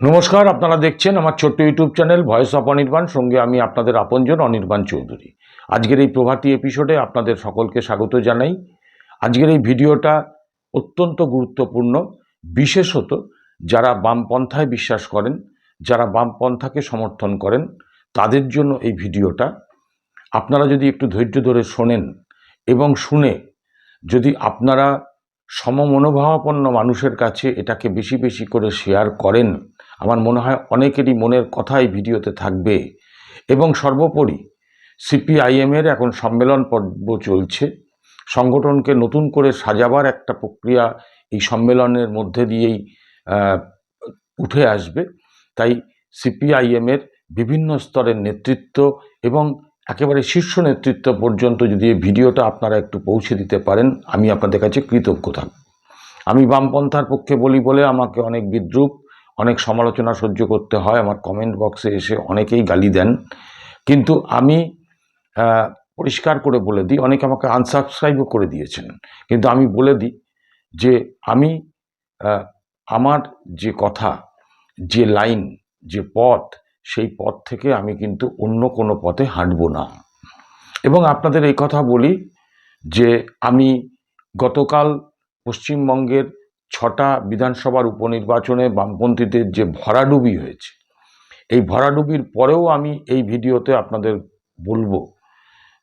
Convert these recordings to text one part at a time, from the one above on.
নমস্কার, আপনারা দেখছেন আমার ছোট্ট YouTube channel voice of Anirban. সঙ্গে আমি আপনাদের আপনজন অনির্বাণ চৌধুরী। আজকের এই প্রভাতী এপিসোডে আপনাদের সকলকে স্বাগত জানাই। আজকের এই ভিডিওটা অত্যন্ত গুরুত্বপূর্ণ। বিশেষত যারা বামপন্থায় বিশ্বাস করেন, যারা বামপন্থাকে সমর্থন করেন, তাদের জন্য এই ভিডিওটা। আপনারা যদি একটু ধৈর্য ধরে শোনেন এবং শুনে যদি আপনারা সমমনোভাবাপন্ন মানুষের কাছে এটাকে বেশি বেশি করে শেয়ার করেন। আমার মনে হয় অনেকেরই মনের কথাই ভিডিওতে থাকবে। এবং সর্বোপরি সিপিআইএমের এখন সম্মেলন পর্ব চলছে। সংগঠনকে নতুন করে সাজাবার একটা প্রক্রিয়া এই সম্মেলনের মধ্যে দিয়েই উঠে আসবে। তাই সিপিআইএমের বিভিন্ন স্তরের নেতৃত্ব এবং একেবারে শীর্ষ নেতৃত্ব পর্যন্ত যদি এই ভিডিওটা আপনারা একটু পৌঁছে দিতে পারেন, আমি আপনাদের কাছে কৃতজ্ঞ থাকব। আমি বামপন্থার পক্ষে বলি বলে আমাকে অনেক বিদ্রুপ, অনেক সমালোচনা সহ্য করতে হয়, আমার কমেন্ট বক্সে এসে অনেকেই গালি দেন। কিন্তু আমি পরিষ্কার করে বলে দিই, অনেকে আমাকে আনসাবস্ক্রাইবও করে দিয়েছেন। কিন্তু আমি বলে দিই যে আমি আমার যে কথা, যে লাইন যে পথ সেই পথ থেকে আমি কিন্তু অন্য কোনো পথে হাঁটব না। এবং আপনাদের এই কথা বলি যে আমি গতকাল পশ্চিমবঙ্গের ছটা বিধানসভার উপনির্বাচনে বামপন্থীদের যে ভরাডুবি হয়েছে, এই ভরাডুবির পরেও আমি এই ভিডিওতে আপনাদের বলব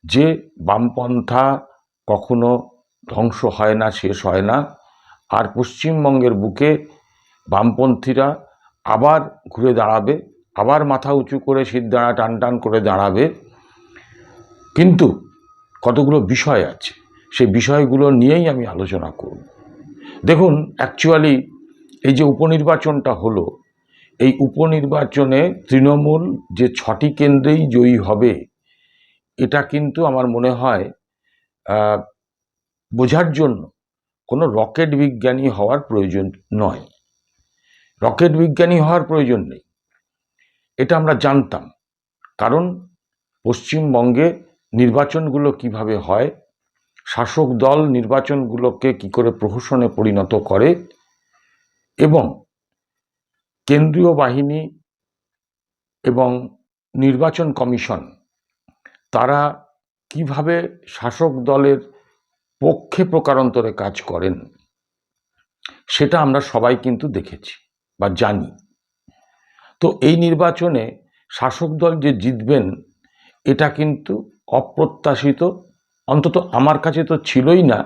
যে বামপন্থা কখনো ধ্বংস হয় না, শেষ হয় না। আর পশ্চিমবঙ্গের বুকে বামপন্থীরা আবার ঘুরে দাঁড়াবে আবার মাথা উঁচু করে শীত দাঁড়া, টান টান করে দাঁড়াবে। কিন্তু কতগুলো বিষয় আছে, সেই বিষয়গুলো নিয়েই আমি আলোচনা করব। দেখুন অ্যাকচুয়ালি এই যে উপনির্বাচনটা হলো, এই উপনির্বাচনে তৃণমূল যে ছটি কেন্দ্রেই জয়ী হবে, এটা কিন্তু আমার মনে হয় বোঝার জন্য কোনো রকেট বিজ্ঞানী হওয়ার প্রয়োজন নয়। রকেট বিজ্ঞানী হওয়ার প্রয়োজন নেই। এটা আমরা জানতাম। কারণ পশ্চিমবঙ্গে নির্বাচনগুলো কীভাবে হয়, শাসক দল নির্বাচনগুলোকে কি করে প্রহসনে পরিণত করে এবং কেন্দ্রীয় বাহিনী এবং নির্বাচন কমিশন, তারা কীভাবে শাসক দলের পক্ষে প্রকারান্তরে কাজ করেন, সেটা আমরা সবাই কিন্তু দেখেছি বা জানি। তো এই নির্বাচনে শাসক দল যে জিতবেন, এটা কিন্তু অপ্রত্যাশিত, অন্তত আমার কাছে তো ছিলই না,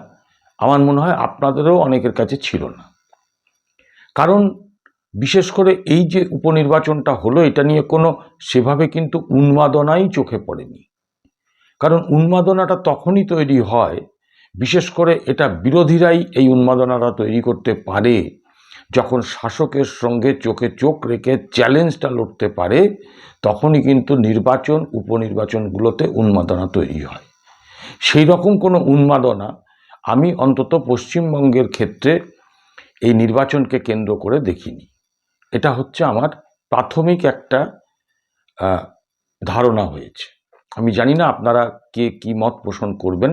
আমার মনে হয় আপনাদেরও অনেকের কাছে ছিল না। কারণ বিশেষ করে এই যে উপনির্বাচনটা হলো, এটা নিয়ে কোনো সেভাবে কিন্তু উন্মাদনাই চোখে পড়েনি। কারণ উন্মাদনাটা তখনই তৈরি হয়, বিশেষ করে এটা বিরোধীরাই এই উন্মাদনাটা তৈরি করতে পারে যখন শাসকের সঙ্গে চোখে চোখ রেখে চ্যালেঞ্জটা লড়তে পারে, তখনই কিন্তু নির্বাচন, উপনির্বাচনগুলোতে উন্মাদনা তৈরি হয়। সেই রকম কোনো উন্মাদনা আমি অন্তত পশ্চিমবঙ্গের ক্ষেত্রে এই নির্বাচনকে কেন্দ্র করে দেখিনি। এটা হচ্ছে আমার প্রাথমিক একটা ধারণা হয়েছে। আমি জানি না আপনারা কে কী মত পোষণ করবেন,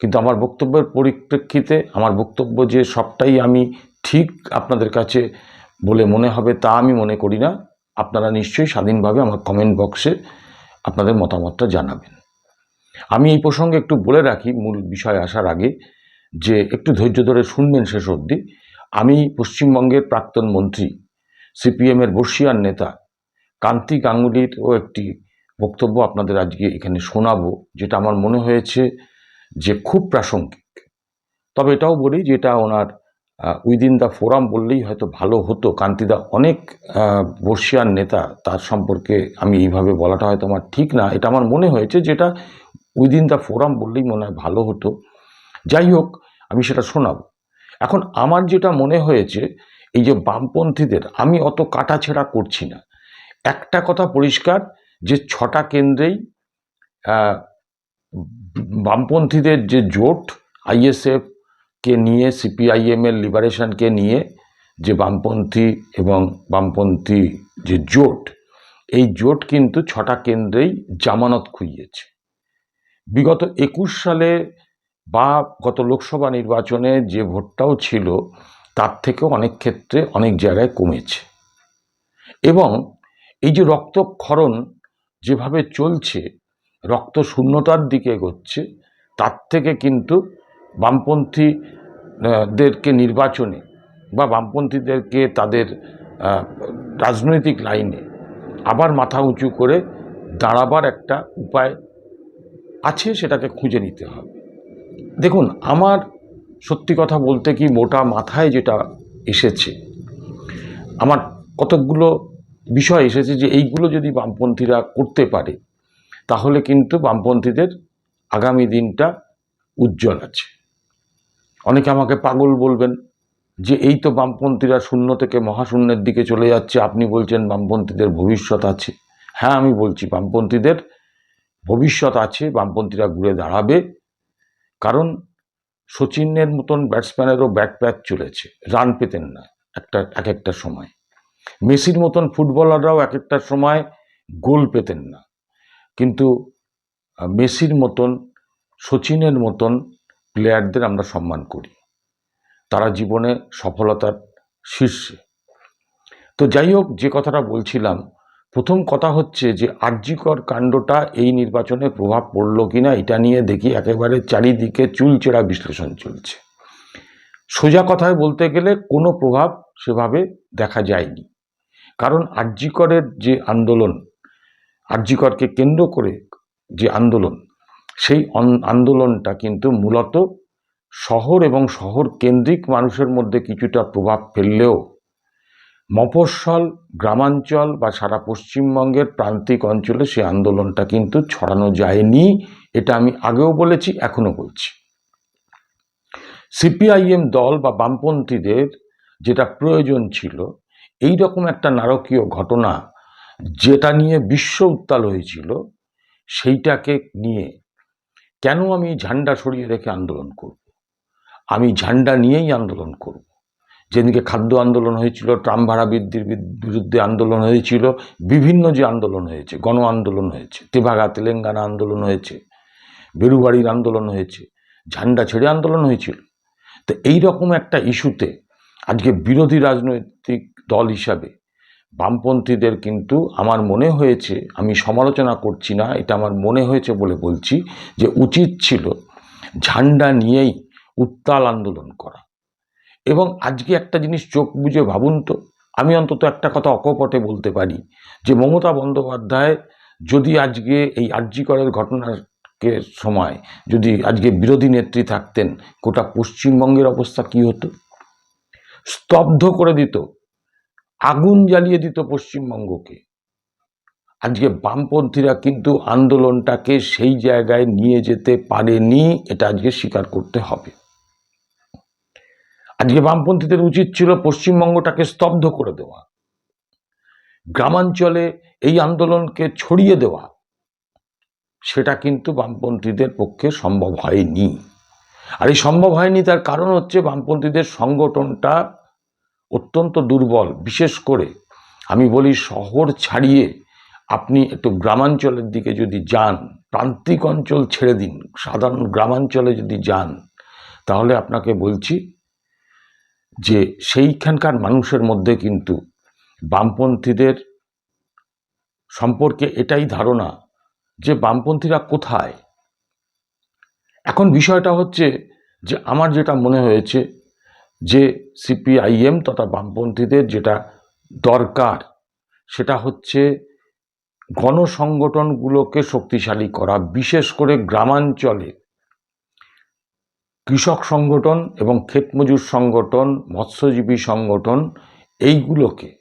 কিন্তু আমার বক্তব্যের পরিপ্রেক্ষিতে, আমার বক্তব্য যে সবটাই আমি ঠিক আপনাদের কাছে বলে মনে হবে তা আমি মনে করি না। আপনারা নিশ্চয়ই স্বাধীনভাবে আমার কমেন্ট বক্সে আপনাদের মতামতটা জানাবেন। আমি এই প্রসঙ্গে একটু বলে রাখি, মূল বিষয় আসার আগে যে একটু ধৈর্য ধরে শুনবেন শেষ অবধি। আমি পশ্চিমবঙ্গের প্রাক্তন মন্ত্রী, সিপিএমের বর্ষিয়ান নেতা কান্তি গাঙ্গুলিরও একটি বক্তব্য আপনাদের আজকে এখানে শোনাবো, যেটা আমার মনে হয়েছে যে খুব প্রাসঙ্গিক। তবে এটাও বলি, যেটা ওনার উইদিন দ্য ফোরাম বললেই হয়তো ভালো হতো। কান্তিদা অনেক বর্ষিয়ান নেতা, তার সম্পর্কে আমি এইভাবে বলাটা হয়তো আমার ঠিক না। এটা আমার মনে হয়েছে যেটা উইদিন দ্য ফোরাম বললেই মনে হয় ভালো হতো। যাই হোক, আমি সেটা শোনাবো। এখন আমার যেটা মনে হয়েছে, এই যে বামপন্থীদের, আমি অত কাটাছেড়া করছি না। একটা কথা পরিষ্কার, যে ছটা কেন্দ্রেই বামপন্থীদের যে জোট, আইএসএফ কে নিয়ে সিপিআইএম এর লিবারেশনকে নিয়ে যে বামপন্থী এবং বামপন্থী যে জোট, এই জোট কিন্তু ছটা কেন্দ্রেই জামানত খুইয়েছে। বিগত একুশ সালে বা গত লোকসভা নির্বাচনে যে ভোটটাও ছিল, তার থেকেও অনেক ক্ষেত্রে অনেক জায়গায় কমেছে। এবং এই যে রক্তক্ষরণ যেভাবে চলছে রক্ত শূন্যতার দিকে এগোচ্ছে, তার থেকে কিন্তু বামপন্থী আহ, দেরকে নির্বাচনে বা বামপন্থীদেরকে তাদের রাজনৈতিক লাইনে আবার মাথা উঁচু করে দাঁড়াবার একটা উপায় আছে সেটাকে খুঁজে নিতে হবে। দেখুন আমার সত্যি কথা বলতে কি মোটা মাথায় যেটা এসেছে আমার কতকগুলো বিষয় এসেছে যে এইগুলো যদি বামপন্থীরা করতে পারে তাহলে কিন্তু বামপন্থীদের আগামী দিনটা উজ্জ্বল আছে। অনেকে আমাকে পাগল বলবেন যে এই তো বামপন্থীরা শূন্য থেকে মহাশূন্যের দিকে চলে যাচ্ছে, আপনি বলছেন বামপন্থীদের ভবিষ্যৎ আছে। হ্যাঁ আমি বলছি বামপন্থীদের ভবিষ্যৎ আছে, বামপন্থীরা ঘুরে দাঁড়াবে। কারণ সচিনের মতন ব্যাটসম্যানেরও ব্যাট প্যাচ চলেছে, রান পেতেন না একটা, এক একটা সময়। মেসির মতন ফুটবলাররাও এক একটা সময় গোল পেতেন না। কিন্তু মেসির মতন সচিনের মতন প্লেয়ারদের আমরা সম্মান করি। তারা জীবনে সফলতার শীর্ষে। তো যাই হোক, যে কথাটা বলছিলাম, প্রথম কথা হচ্ছে যে আর্যিকর কাণ্ডটা এই নির্বাচনে প্রভাব পড়ল কি না এটা নিয়ে দেখি একেবারে চারিদিকে চুলচেরা বিশ্লেষণ চলছে। সোজা কথায় বলতে গেলে কোনো প্রভাব সেভাবে দেখা যায়নি। কারণ আর্যিকরের যে আন্দোলন, আর্যিকরকে কেন্দ্র করে যে আন্দোলন সেই আন্দোলনটা কিন্তু মূলত শহর এবং শহর কেন্দ্রিক মানুষের মধ্যে কিছুটা প্রভাব ফেললেও মফস্বল, গ্রামাঞ্চল বা সারা পশ্চিমবঙ্গের প্রান্তিক অঞ্চলে সেই আন্দোলনটা কিন্তু ছড়ানো যায়নি। এটা আমি আগেও বলেছি, এখনও বলছি। সিপিআইএম দল বা বামপন্থীদের যেটা প্রয়োজন ছিল এই রকম একটা নারকীয় ঘটনা যেটা নিয়ে বিশ্ব উত্তাল হয়েছিল, সেইটাকে নিয়ে কেন আমি ঝান্ডা সরিয়ে রেখে আন্দোলন করব? আমি ঝান্ডা নিয়েই আন্দোলন করব। যেদিকে খাদ্য আন্দোলন হয়েছিল, ট্রাম ভাড়া বৃদ্ধির বিরুদ্ধে আন্দোলন হয়েছিল, বিভিন্ন যে আন্দোলন হয়েছে, গণ আন্দোলন হয়েছে, তেভাগা তেলেঙ্গানা আন্দোলন হয়েছে বেরুবাড়ির আন্দোলন হয়েছে, ঝান্ডা ছেড়ে আন্দোলন হয়েছিল। তো এই রকম একটা ইস্যুতে আজকে বিরোধী রাজনৈতিক দল হিসাবে বামপন্থীদের কিন্তু আমার মনে হয়েছে, আমি সমালোচনা করছি না, এটা আমার মনে হয়েছে বলে বলছি যে উচিত ছিল ঝান্ডা নিয়েই উত্তাল আন্দোলন করা। এবং আজকে একটা জিনিস চোখ বুঝে ভাবুন তো, আমি অন্তত একটা কথা অকপটে বলতে পারি যে মমতা বন্দ্যোপাধ্যায় যদি আজকে এই আর্যিকরের ঘটনাকে সময় যদি আজকে বিরোধী নেত্রী থাকতেন, গোটা পশ্চিমবঙ্গের অবস্থা কি হতো? স্তব্ধ করে দিত আগুন জ্বালিয়ে দিত পশ্চিমবঙ্গকে। আজকে বামপন্থীরা কিন্তু আন্দোলনটাকে সেই জায়গায় নিয়ে যেতে পারেনি, এটা আজকে স্বীকার করতে হবে। আজকে বামপন্থীদের উচিত ছিল পশ্চিমবঙ্গটাকে স্তব্ধ করে দেওয়া, গ্রামাঞ্চলে এই আন্দোলনকে ছড়িয়ে দেওয়া। সেটা কিন্তু বামপন্থীদের পক্ষে সম্ভব হয়নি। আর এই সম্ভব হয়নি তার কারণ হচ্ছে বামপন্থীদের সংগঠনটা অত্যন্ত দুর্বল। বিশেষ করে আমি বলি শহর ছাড়িয়ে আপনি একটু গ্রামাঞ্চলের দিকে যদি যান, প্রান্তিক অঞ্চল ছেড়ে দিন, সাধারণ গ্রামাঞ্চলে যদি যান, তাহলে আপনাকে বলছি যে সেইখানকার মানুষের মধ্যে কিন্তু বামপন্থীদের সম্পর্কে এটাই ধারণা যে বামপন্থীরা কোথায়। এখন বিষয়টা হচ্ছে যে আমার যেটা মনে হয়েছে যে সিপিআইএম তথা বামপন্থীদের যেটা দরকার, সেটা হচ্ছে গণসংগঠনগুলোকে শক্তিশালী করা, বিশেষ করে গ্রামাঞ্চলে। কৃষক সংগঠন এবং ক্ষেতমজুর সংগঠন, মৎস্যজীবী সংগঠন, এইগুলোকে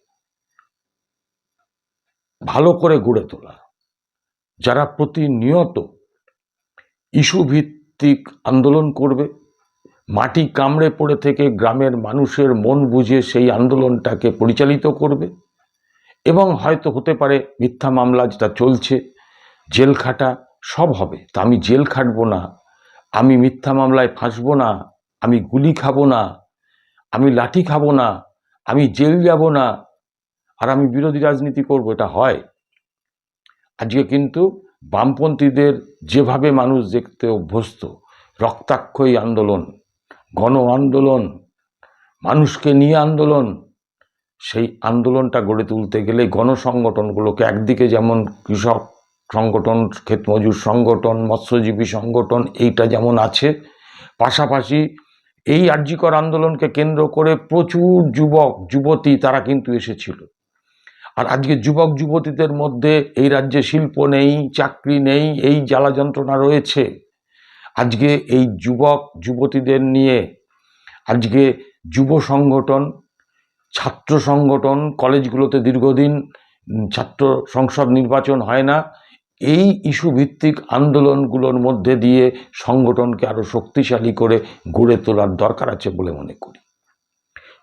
ভালো করে গড়ে তোলা। যারা প্রতিনিয়ত ইস্যু ভিত্তিক আন্দোলন করবে মাটি কামড়ে পড়ে থেকে গ্রামের মানুষের মন বুঝে সেই আন্দোলনটাকে পরিচালিত করবে। এবং হয়তো হতে পারে মিথ্যা মামলা যেটা চলছে, জেল খাটা সব হবে। তা আমি জেল খাটবো না, আমি মিথ্যা মামলায় ফাঁসবো না, আমি গুলি খাব না, আমি লাঠি খাব না, আমি জেল যাব না, আর আমি বিরোধী রাজনীতি করব, এটা হয়। আজকে কিন্তু বামপন্থীদের যেভাবে মানুষ দেখতে অভ্যস্ত রক্তাক্ষয়ী আন্দোলন। গণ আন্দোলন, মানুষকে নিয়ে আন্দোলন, সেই আন্দোলনটা গড়ে তুলতে গেলে গণসংগঠনগুলোকে একদিকে যেমন কৃষক সংগঠন, ক্ষেতমজুর সংগঠন, মৎস্যজীবী সংগঠন, এইটা যেমন আছে, পাশাপাশি এই আর্যিকর আন্দোলনকে কেন্দ্র করে প্রচুর যুবক, যুবতী তারা কিন্তু এসেছিল। আর আজকে যুবক, যুবতীদের মধ্যে এই রাজ্যে শিল্প নেই, চাকরি নেই, এই জ্বালা যন্ত্রণা রয়েছে। আজকে এই যুবক, যুবতীদের নিয়ে আজকে যুব সংগঠন, ছাত্র সংগঠন, কলেজগুলোতে দীর্ঘদিন ছাত্র সংসদ নির্বাচন হয় না, এই ইস্যু ভিত্তিক আন্দোলনগুলোর মধ্যে দিয়ে সংগঠনকে আরও শক্তিশালী করে গড়ে তোলার দরকার আছে বলে মনে করি।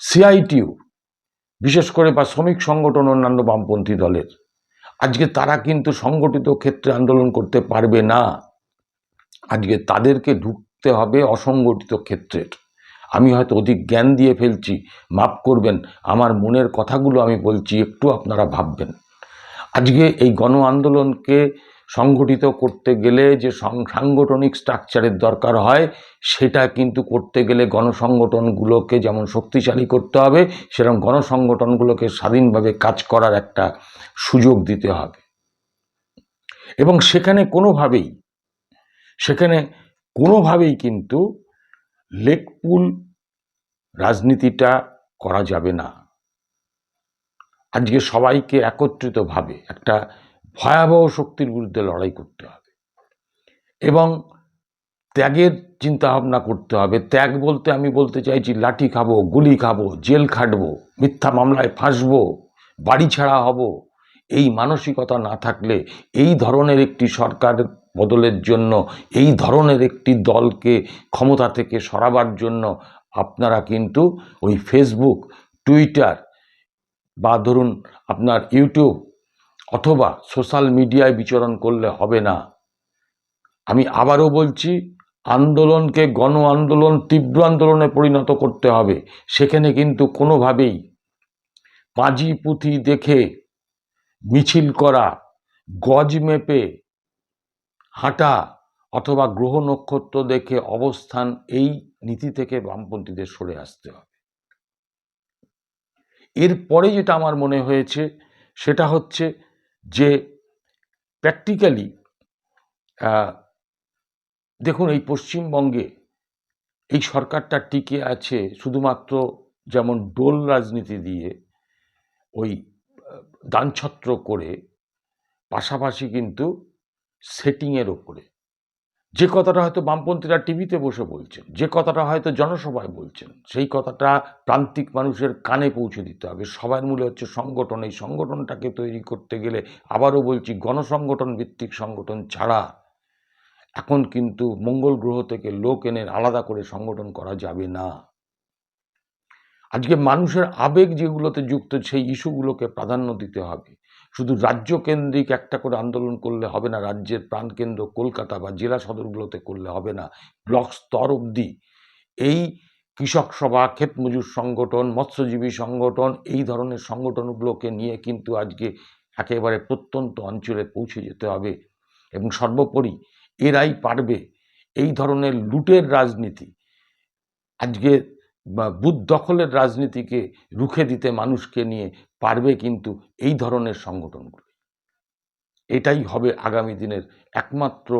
সিআইটিউ, বিশেষ করে বা শ্রমিক সংগঠন অন্যান্য বামপন্থী দলের, আজকে তারা কিন্তু সংগঠিত ক্ষেত্রে আন্দোলন করতে পারবে না। আজকে তাদেরকে ঢুকতে হবে অসংগঠিত ক্ষেত্রের। আমি হয়তো অধিক জ্ঞান দিয়ে ফেলছি, মাফ করবেন, আমার মনের কথাগুলো আমি বলছি, একটু আপনারা ভাববেন। আজকে এই গণ আন্দোলনকে সংগঠিত করতে গেলে যে সাংগঠনিক স্ট্রাকচারের দরকার হয়, সেটা কিন্তু করতে গেলে গণসংগঠনগুলোকে যেমন শক্তিশালী করতে হবে, সেরকম গণসংগঠনগুলোকে স্বাধীনভাবে কাজ করার একটা সুযোগ দিতে হবে। এবং সেখানে কোনোভাবেই সেখানে কোনোভাবেই কিন্তু লেকপুল রাজনীতিটা করা যাবে না। আজকে সবাইকে একত্রিতভাবে একটা ভয়াবহ শক্তির বিরুদ্ধে লড়াই করতে হবে এবং ত্যাগের চিন্তা ভাবনা করতে হবে। ত্যাগ বলতে আমি বলতে চাইছি, লাঠি খাব, গুলি খাব, জেল খাটবো, মিথ্যা মামলায় ফাঁসবো, বাড়ি ছাড়া হব। এই মানসিকতা না থাকলে এই ধরনের একটি সরকার বদলের জন্য এই ধরনের একটি দলকে ক্ষমতা থেকে সরাবার জন্য আপনারা কিন্তু ওই ফেসবুক টুইটার বা ধরুন আপনার ইউটিউব অথবা সোশ্যাল মিডিয়ায় বিচরণ করলে হবে না। আমি আবারও বলছি, আন্দোলনকে গণ আন্দোলন, তীব্র আন্দোলনে পরিণত করতে হবে। সেখানে কিন্তু কোনোভাবেই পাঁজি পুঁথি দেখে মিছিল করা, গজ মেপে হাঁটা অথবা গ্রহ নক্ষত্র দেখে অবস্থান এই নীতি থেকে বামপন্থীদের সরে আসতে হবে। এরপরে যেটা আমার মনে হয়েছে সেটা হচ্ছে যে প্র্যাকটিক্যালি দেখুন এই পশ্চিমবঙ্গে এই সরকারটা টিকে আছে শুধুমাত্র যেমন ডোল রাজনীতি দিয়ে ওই দানছত্র করে পাশাপাশি কিন্তু সেটিংয়ের ওপরে যে কথাটা হয়তো বামপন্থীরা টিভিতে বসে বলছেন, যে কথাটা হয়তো জনসভায় বলছেন, সেই কথাটা প্রান্তিক মানুষের কানে পৌঁছে দিতে হবে। সবার মূলে হচ্ছে সংগঠন। এই সংগঠনটাকে তৈরি করতে গেলে আবারও বলছি, গণসংগঠন ভিত্তিক সংগঠন ছাড়া এখন কিন্তু মঙ্গল গ্রহ থেকে লোক এনে আলাদা করে সংগঠন করা যাবে না। আজকে মানুষের আবেগ যেগুলোতে যুক্ত, সেই ইস্যুগুলোকে প্রাধান্য দিতে হবে। শুধু রাজ্য কেন্দ্রিক একটা করে আন্দোলন করলে হবে না, রাজ্যের প্রাণকেন্দ্র কলকাতা বা জেলা সদরগুলোতে করলে হবে না। ব্লক স্তর অবধি এই কৃষক সভা, ক্ষেত মজুর সংগঠন, মৎস্যজীবী সংগঠন, এই ধরনের সংগঠনগুলোকে নিয়ে কিন্তু আজকে একেবারে প্রত্যন্ত অঞ্চলে পৌঁছে যেতে হবে এবং সর্বোপরি এরাই পারবে এই ধরনের লুটের রাজনীতি। আজকে বুথ দখলের রাজনীতিকে রুখে দিতে মানুষকে নিয়ে পারবে কিন্তু এই ধরনের সংগঠনগুলো এটাই হবে আগামী দিনের একমাত্র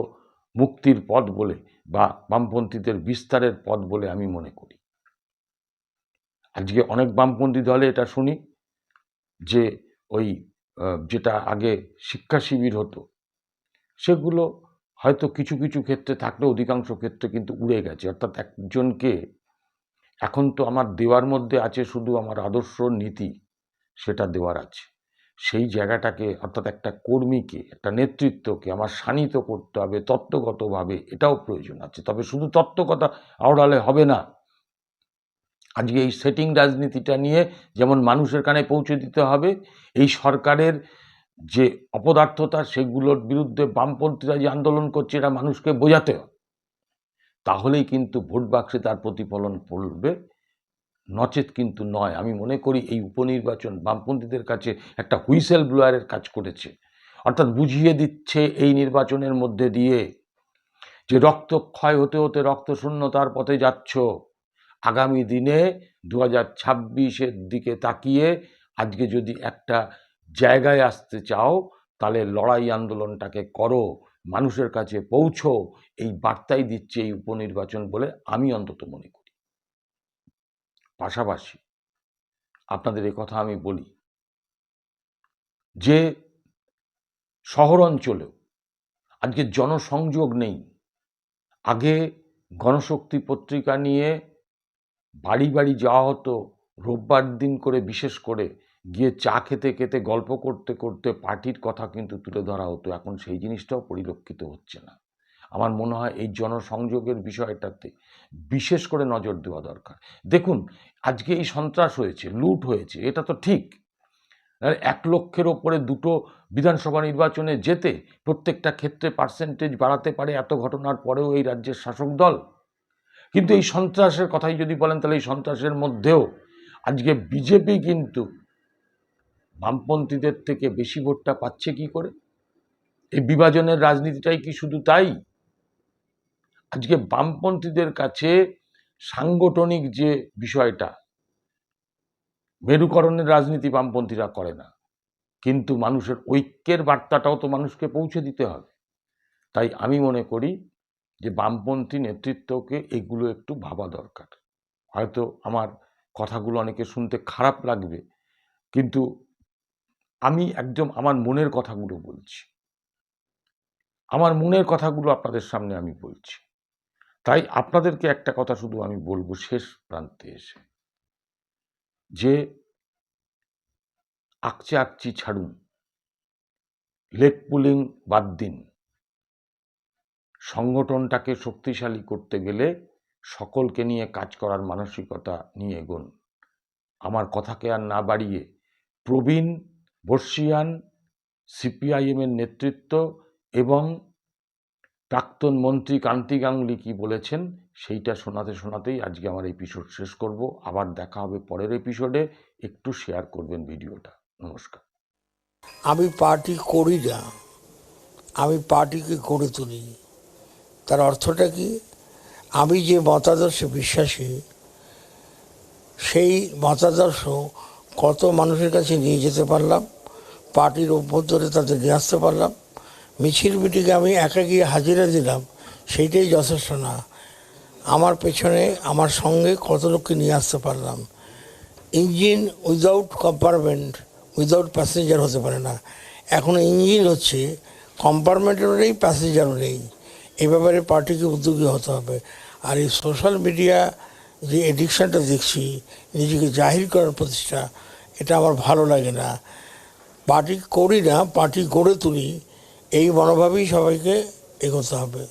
মুক্তির পথ বলে বা বামপন্থীদের বিস্তারের পথ বলে আমি মনে করি। আজকে অনেক বামপন্থী দলে এটা শুনি যে ওই যেটা আগে শিক্ষা শিবির হতো, সেগুলো হয়তো কিছু কিছু ক্ষেত্রে থাকলেও অধিকাংশ ক্ষেত্রে কিন্তু উড়ে গেছে। অর্থাৎ একজনকে এখন তো আমার দেওয়ার মধ্যে আছে শুধু আমার আদর্শ নীতি, সেটা দেওয়ার আছে। সেই জায়গাটাকে, অর্থাৎ একটা কর্মীকে, একটা নেতৃত্বকে আমার শানিত করতে হবে তত্ত্বগতভাবে, এটাও প্রয়োজন আছে। তবে শুধু তত্ত্বকতা আওড়ালে হবে না। আজকে এই সেটিং রাজনীতিটা নিয়ে যেমন মানুষের কানে পৌঁছে দিতে হবে, এই সরকারের যে অপদার্থতা, সেগুলোর বিরুদ্ধে বামপন্থীরা যে আন্দোলন করছে, এটা মানুষকে বোঝাতে হবে। তাহলেই কিন্তু ভোট বাক্সে তার প্রতিফলন পড়বে। নচেত কিন্তু নয়। আমি মনে করি এই উপনির্বাচন বামপন্থীদের কাছে একটা হুইসেল ব্লোয়ারের কাজ করেছে। অর্থাৎ বুঝিয়ে দিচ্ছে এই নির্বাচনের মধ্যে দিয়ে যে রক্তক্ষয় হতে হতে রক্ত শূন্যতার পথে যাচ্ছ। আগামী দিনে দু হাজার ছাব্বিশের দিকে তাকিয়ে আজকে যদি একটা জায়গায় আসতে চাও, তাহলে লড়াই আন্দোলনটাকে করো। মানুষের কাছে পৌঁছো, এই বার্তাই দিচ্ছে এই উপনির্বাচন বলে আমি অন্তত মনে করি। পাশাপাশি আপনাদের কথা আমি বলি যে শহর অঞ্চলেও আজকে জনসংযোগ নেই। আগে গণশক্তি পত্রিকা নিয়ে বাড়ি বাড়ি যাওয়া হতো, রোববার দিন করে বিশেষ করে গিয়ে চা খেতে খেতে, গল্প করতে করতে পার্টির কথা কিন্তু তুলে ধরা হতো। এখন সেই জিনিসটাও পরিলক্ষিত হচ্ছে না। আমার মনে হয় এই জনসংযোগের বিষয়টাতে বিশেষ করে নজর দেওয়া দরকার। দেখুন, আজকে এই সন্ত্রাস হয়েছে, লুট হয়েছে, এটা তো ঠিক। এক লক্ষের ওপরে দুটো বিধানসভা নির্বাচনে যেতে প্রত্যেকটা ক্ষেত্রে পার্সেন্টেজ বাড়াতে পারে এত ঘটনার পরেও এই রাজ্যের শাসক দল। কিন্তু এই সন্ত্রাসের কথাই যদি বলেন, তাহলে এই সন্ত্রাসের মধ্যেও আজকে বিজেপি কিন্তু বামপন্থীদের থেকে বেশি ভোটটা পাচ্ছে কি করে? এই বিভাজনের রাজনীতিটাই কি শুধু তাই? আজকে বামপন্থীদের কাছে সাংগঠনিক যে বিষয়টা, মেরুকরণের রাজনীতি বামপন্থীরা করে না। কিন্তু মানুষের ঐক্যের বার্তাটাও তো মানুষকে পৌঁছে দিতে হবে। তাই আমি মনে করি যে বামপন্থী নেতৃত্বকে এগুলো একটু ভাবা দরকার। হয়তো আমার কথাগুলো অনেকে শুনতে খারাপ লাগবে, কিন্তু আমি একদম আমার মনের কথাগুলো বলছি। আমার মনের কথাগুলো আপনাদের সামনে আমি বলছি। তাই আপনাদেরকে একটা কথা শুধু আমি বলব শেষ প্রান্তে এসে। যে আকচে আকচি ছাড়ুন। লেগ পুলিং বাদ দিন। সংগঠনটাকে শক্তিশালী করতে গেলে সকলকে নিয়ে কাজ করার মানসিকতা নিয়ে এগোন। আমার কথাকে আর না বাড়িয়ে প্রবীণ বর্ষিয়ান সিপিআইএমের নেতৃত্ব এবং প্রাক্তন মন্ত্রী কান্তি গাঙ্গুলি কি বলেছেন সেইটা শোনাতে শোনাতেই আজকে আমার এপিসোড শেষ করব। আবার দেখা হবে পরের এপিসোডে একটু শেয়ার করবেন ভিডিওটা। নমস্কার। আমি পার্টি করি না। আমি পার্টিকে গড়ে তুলি। তার অর্থটা কি? আমি যে মতাদর্শে বিশ্বাসী, সেই মতাদর্শ কত মানুষের কাছে নিয়ে যেতে পারলাম? পার্টির অভ্যন্তরে তাদের নিয়ে আসতে পারলাম। মিছিল মিটিংয়ে আমি একা গিয়ে হাজিরা দিলাম, সেইটাই যথেষ্ট না। আমার পেছনে, আমার সঙ্গে কত লোককে নিয়ে আসতে পারলাম। Engine without compartment without passenger হতে পারে না। এখন ইঞ্জিন হচ্ছে কম্পার্টমেন্টেরও নেই প্যাসেঞ্জারও নেই। এ ব্যাপারে পার্টিকে উদ্যোগী হতে হবে। আর এই সোশ্যাল মিডিয়া যে এডিকশানটা দেখছি, নিজেকে জাহির করার প্রতিষ্ঠা, এটা আমার ভালো লাগে না। পার্টি করি না পার্টি গড়ে তুলি এই মনোভাবেই সবাইকে এগোতে হবে।